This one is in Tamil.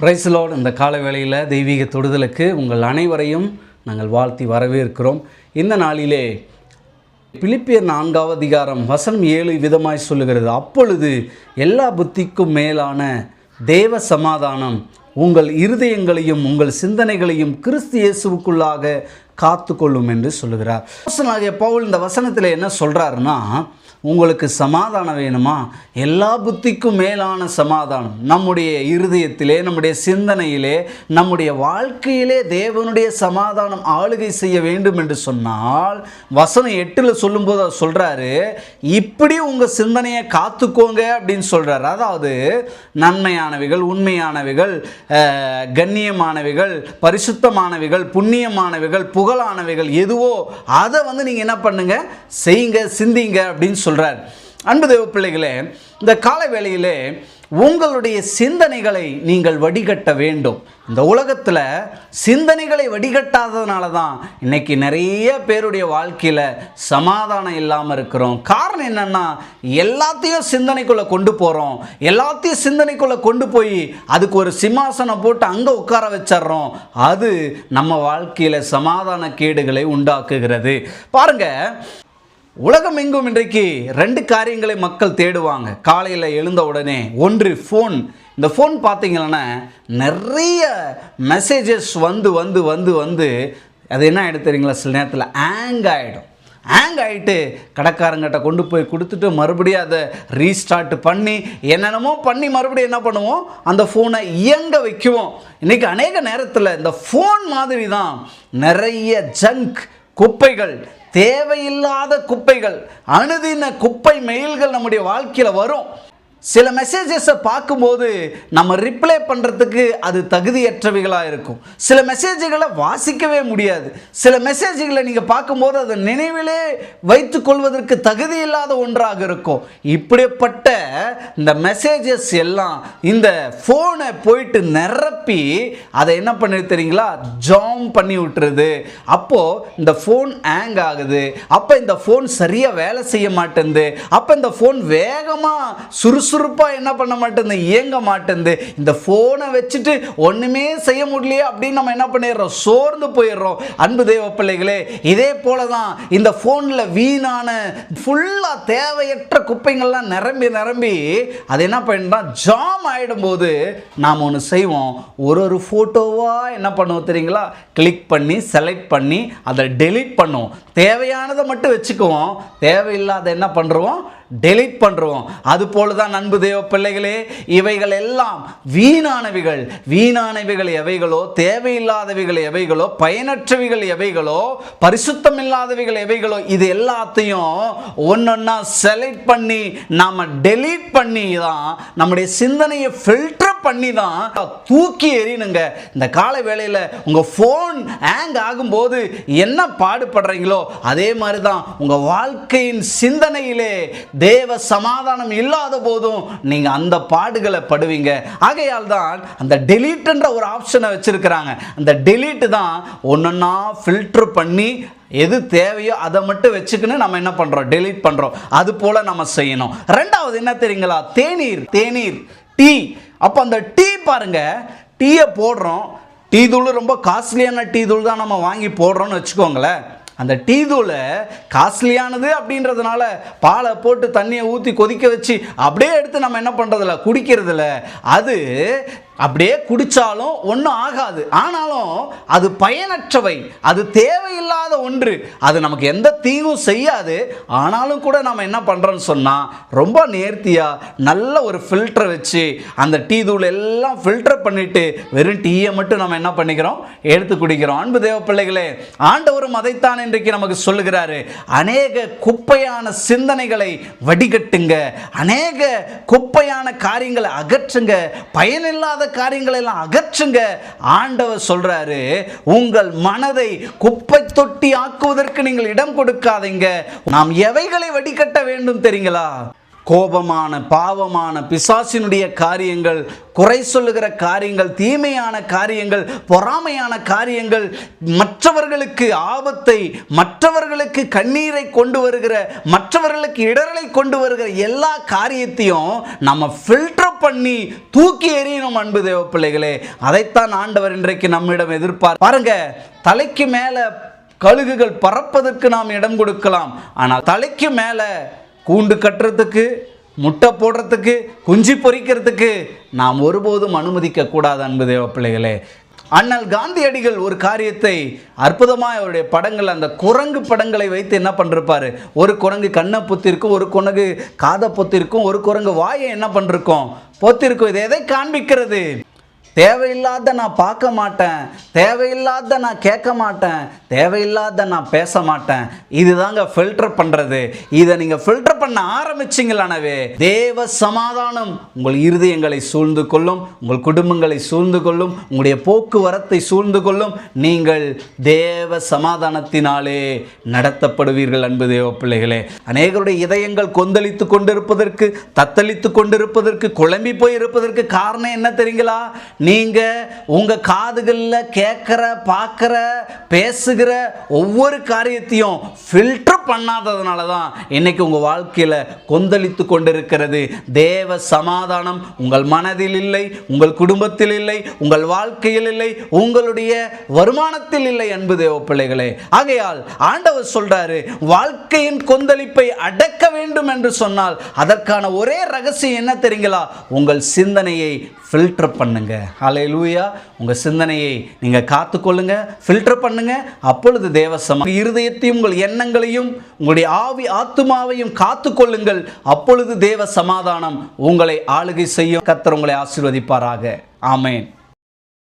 பிரைஸ்லோட் இந்த கால வேளையில் தெய்வீக தொடுதலுக்கு உங்கள் அனைவரையும் நாங்கள் வாழ்த்தி வரவேற்கிறோம். இந்த நாளிலே பிலிப்பியர் நான்காவது அதிகாரம் வசனம் ஏழு விதமாய் சொல்லுகிறது. அப்பொழுது எல்லா புத்திக்கும் மேலான தேவ சமாதானம் உங்கள் இருதயங்களையும் உங்கள் சிந்தனைகளையும் கிறிஸ்து இயேசுவுக்குள்ளாக காத்துக்கொள்ளும் என்று சொல்லுகிறார். அப்போஸ்தலனாகிய பவுல் இந்த வசனத்தில் என்ன சொல்கிறாருன்னா உங்களுக்கு சமாதானம் வேணுமா? எல்லா புத்திக்கும் மேலான சமாதானம். நம்முடைய இருதயத்திலே நம்முடைய சிந்தனையிலே நம்முடைய வாழ்க்கையிலே தேவனுடைய சமாதானம் ஆளுகை செய்ய வேண்டும் என்று சொன்னால் வசனம் எட்டில் சொல்லும்போது அவர் சொல்கிறாரு இப்படி உங்கள் சிந்தனையை காத்துக்கோங்க அப்படின்னு சொல்கிறார் அதாவது நன்மையானவைகள் உண்மையானவைகள் கண்ணியமானவைகள் பரிசுத்தமானவைகள் புண்ணியமானவைகள் புகழானவைகள் எதுவோ அதை வந்து நீங்கள் என்ன பண்ணுங்க? செய்யுங்க சிந்திங்க அப்படின்னு சொல்கிறார் அன்பு தேவ பிள்ளைகளே இந்த கால வேளையிலே உங்களுடைய சிந்தனைகளை நீங்கள் வடிகட்ட வேண்டும். இந்த உலகத்தில் சிந்தனைகளை வடிகட்டாததுனால தான் இன்னைக்கு நிறைய பேருடைய வாழ்க்கையில் சமாதானம் இல்லாமல் இருக்கிறோம். காரணம் என்னென்னா எல்லாத்தையும் சிந்தனைக்குள்ளே கொண்டு போகிறோம் எல்லாத்தையும் சிந்தனைக்குள்ளே கொண்டு போய் அதுக்கு ஒரு சிம்மாசனம் போட்டு அங்கே உட்கார வச்சிடுறோம். அது நம்ம வாழ்க்கையில் சமாதான கேடுகளை உண்டாக்குகிறது. பாருங்க உலகம் எங்கும் இன்றைக்கு ரெண்டு காரியங்களை மக்கள் தேடுவாங்க. காலையில் எழுந்த உடனே ஒன்று ஃபோன் இந்த ஃபோன் பார்த்தீங்கன்னா நிறைய மெசேஜஸ் வந்து வந்து வந்து வந்து அது என்ன ஆகிடும் தெரியுங்களா? சில நேரத்தில் ஆங் ஆகிடும் ஹேங் ஆகிட்டு கடைக்காரங்கிட்ட கொண்டு போய் கொடுத்துட்டு மறுபடியும் அதை ரீஸ்டார்ட் பண்ணி என்னென்னமோ பண்ணி மறுபடியும் என்ன பண்ணுவோம்? அந்த ஃபோனை இயங்க வைக்குவோம். இன்றைக்கி அநேக நேரத்தில் இந்த ஃபோன் மாதிரி தான் நிறைய ஜங்க் குப்பைகள் தேவையில்லாத குப்பைகள் அணுதின குப்பை மெயில்கள் நம்முடைய வாழ்க்கையில் வரும். சில மெசேஜஸை பார்க்கும்போது நம்ம ரிப்ளை பண்ணுறதுக்கு அது தகுதியற்றவைகளாக இருக்கும். சில மெசேஜ்களை வாசிக்கவே முடியாது. சில மெசேஜ்களை நீங்கள் பார்க்கும்போது அதை நினைவிலே வைத்து கொள்வதற்கு தகுதி இல்லாத ஒன்றாக இருக்கும். இப்படிப்பட்ட இந்த மெசேஜஸ் எல்லாம் இந்த ஃபோனை போயிட்டு நிரப்பி அதை என்ன பண்ணுது தெரியுங்களா? ஜாம் பண்ணி விட்டுருது. அப்போது இந்த ஃபோன் ஹேங் ஆகுது. அப்போ இந்த ஃபோன் சரியாக வேலை செய்ய மாட்டேங்குது அப்போ இந்த ஃபோன் வேகமாக சுறுசுறுப்பாக என்ன பண்ண மாட்டேங்குது? இயங்க மாட்டேங்குது. இந்த ஃபோனை வச்சுட்டு ஒன்றுமே செய்ய முடியலையே அப்படின்னு நம்ம என்ன பண்ணிடுறோம்? சோர்ந்து போயிடுறோம். அன்பு தேவ பிள்ளைகளே இதே போல தான் இந்த ஃபோனில் வீணான ஃபுல்லாக தேவையற்ற குப்பைங்கள்லாம் நிரம்பி நிரம்பி அது என்ன பண்ணிட்டா ஜாம் ஆகிடும்போது நாம் ஒன்று செய்வோம். ஒரு ஒரு ஃபோட்டோவாக என்ன பண்ணுவோம் தெரியுங்களா? கிளிக் பண்ணி செலக்ட் பண்ணி அதை டெலிட் பண்ணுவோம். தேவையானதை மட்டும் வச்சுக்குவோம். தேவையில்லாத என்ன பண்ணுறோம் டெலீட் பண்ணுறோம் அது போல தான் அன்பு தேவ பிள்ளைகளே இவைகள் எல்லாம் வீணானவைகள். வீணானவைகள் எவைகளோ தேவையில்லாதவைகள் எவைகளோ பயனற்றவைகள் எவைகளோ பரிசுத்தம் இல்லாதவைகள் எவைகளோ இது எல்லாத்தையும் ஒன்றொன்னா செலக்ட் பண்ணி நாம் டெலீட் பண்ணி தான் நம்முடைய சிந்தனையை ஃபில்டர் பண்ணி தான் தூக்கி எறியணுங்க. இந்த கால வேளையில் உங்கள் ஃபோன் ஹேங் ஆகும்போது என்ன பாடுபடுறீங்களோ அதே மாதிரி தான் உங்கள் வாழ்க்கையின் சிந்தனையிலே தேவ சமாதானம் இல்லாத போதும் நீங்கள் அந்த பாடுகளை படுவீங்க. ஆகையால் தான் அந்த டெலீட்ன்ற ஒரு ஆப்ஷனை வச்சுருக்கிறாங்க. அந்த டெலீட் தான் ஒன்றொன்னா ஃபில்டர் பண்ணி எது தேவையோ அதை மட்டும் வச்சுக்கின்னு நம்ம என்ன பண்ணுறோம் டெலீட் பண்ணுறோம் அது போல் நம்ம செய்யணும். ரெண்டாவது என்ன தெரியுங்களா? தேநீர் தேநீர் டீ. அப்போ அந்த டீ பாருங்க. டீயை போடுறோம். டீ தூள் ரொம்ப காஸ்ட்லியான டீ தூள் தான் நம்ம வாங்கி போடுறோம்னு வச்சுக்கோங்களேன். அந்த டீ தூளை காஸ்ட்லியானது அப்படின்றதுனால பாலை போட்டு தண்ணியை ஊற்றி கொதிக்க வச்சு அப்படியே எடுத்து நம்ம என்ன பண்ணுறதில்ல குடிக்கிறதில்ல. அது அப்படியே குடித்தாலும் ஒன்றும் ஆகாது. ஆனாலும் அது பயனற்றவை. அது தேவையில்லாத ஒன்று. அது நமக்கு எந்த தீங்கும் செய்யாது. ஆனாலும் கூட நம்ம என்ன பண்ணுறோன்னு சொன்னால் ரொம்ப நேர்த்தியாக நல்ல ஒரு ஃபில்டரை வச்சு அந்த டீ தூள் எல்லாம் ஃபில்டர் பண்ணிவிட்டு வெறும் டீயை மட்டும் நம்ம என்ன பண்ணிக்கிறோம்? எடுத்து குடிக்கிறோம். அன்பு தேவ பிள்ளைகளே ஆண்டவரும் அதைத்தான் இன்றைக்கு நமக்கு சொல்லுகிறாரு. அநேக குப்பையான சிந்தனைகளை வடிகட்டுங்க. அநேக குப்பையான காரியங்களை அகற்றுங்க. பயனில்லாத காரியங்களை எல்லாம் அகற்றுங்க. ஆண்டவர் சொல்றாரு உங்கள் மனதை குப்பை தொட்டி ஆக்குவதற்கு நீங்கள் இடம் கொடுக்காதீங்க. நாம் எவைகளை வடிகட்ட வேண்டும் தெரியுங்களா? கோபமான பாவமான பிசாசினுடைய காரியங்கள் குறை சொல்லுகிற காரியங்கள் தீமையான காரியங்கள் பொறாமையான காரியங்கள் மற்றவர்களுக்கு ஆபத்தை மற்றவர்களுக்கு கண்ணீரை கொண்டு வருகிற மற்றவர்களுக்கு இடரலை கொண்டு வருகிற எல்லா காரியத்தையும் நம்ம ஃபில்டர் பண்ணி தூக்கி எறியணும் அன்பு தேவ பிள்ளைகளே அதைத்தான் ஆண்டவர் இன்றைக்கு நம்மிடம் எதிர்பார் பாருங்க தலைக்கு மேலே கழுகுகள் பறப்பதற்கு நாம் இடம் கொடுக்கலாம். ஆனால் தலைக்கு மேலே கூண்டு கட்டுறதுக்கு முட்டை போடுறதுக்கு குஞ்சு பொரிக்கிறதுக்கு நாம் ஒருபோதும் அனுமதிக்க கூடாது அன்பு தேவ பிள்ளைகளே. அண்ணல் காந்தியடிகள் ஒரு காரியத்தை அற்புதமாக அவருடைய படங்கள் அந்த குரங்கு படங்களை வைத்து என்ன பண்ணிருப்பார்? ஒரு குரங்கு கண்ணை பொத்திருக்கும் ஒரு குரங்கு காதை பொத்திருக்கும் ஒரு குரங்கு வாயை என்ன பண்ணிருக்கோம்? பொத்திருக்கும். இதை எதை காண்பிக்கிறது? தேவையில்லாத நான் பார்க்க மாட்டேன். தேவையில்லாத நான் கேட்க மாட்டேன். தேவையில்லாத நான் பேச மாட்டேன். இதுதாங்க ஃபில்டர் பண்ணுறது இதை நீங்கள் ஃபில்டர் பண்ண ஆரம்பிச்சிங்களானவே தேவ சமாதானம் உங்கள் இருதயங்களை சூழ்ந்து கொள்ளும் உங்கள் குடும்பங்களை சூழ்ந்து கொள்ளும் உங்களுடைய போக்குவரத்தை சூழ்ந்து கொள்ளும். நீங்கள் தேவ சமாதானத்தினாலே நடத்தப்படுவீர்கள் அன்பு தேவ பிள்ளைகளே. அநேகருடைய இதயங்கள் கொந்தளித்து கொண்டிருப்பதற்கு தத்தளித்து கொண்டிருப்பதற்கு குழம்பி போய் இருப்பதற்கு காரணம் என்ன தெரியுங்களா? நீங்க உங்க காதுகளில் கேட்குற பார்க்குற பேசுகிற ஒவ்வொரு காரியத்தையும் ஃபில்டர் பண்ணாததுனால தான் இன்னைக்கு உங்க வாழ்க்கையில் கொந்தளித்து கொண்டிருக்கிறது. தேவ சமாதானம் உங்கள் மனதில் இல்லை உங்கள் குடும்பத்தில் இல்லை உங்கள் வாழ்க்கையில் இல்லை உங்களுடைய வருமானத்தில் இல்லை அன்பு தேவ பிள்ளைகளே. ஆகையால் ஆண்டவர் சொல்றாரு வாழ்க்கையின் கொந்தளிப்பை அடக்க வேண்டும் என்று சொன்னால் அதற்கான ஒரே ரகசியம் என்ன தெரியுங்களா? உங்கள் சிந்தனையை ஃபில்டர் பண்ணுங்கள் ஹலே லூயா உங்கள் சிந்தனையை நீங்கள் காத்துக்கொள்ளுங்க ஃபில்டர் பண்ணுங்க. அப்பொழுது தேவசம இருதயத்தையும் உங்கள் எண்ணங்களையும் உங்களுடைய ஆவி ஆத்துமாவையும் காத்துக்கொள்ளுங்கள். அப்பொழுது தேவ சமாதானம் உங்களை ஆளுகை செய்யும். கத்தர் உங்களை ஆசீர்வதிப்பாராக. ஆமேன்.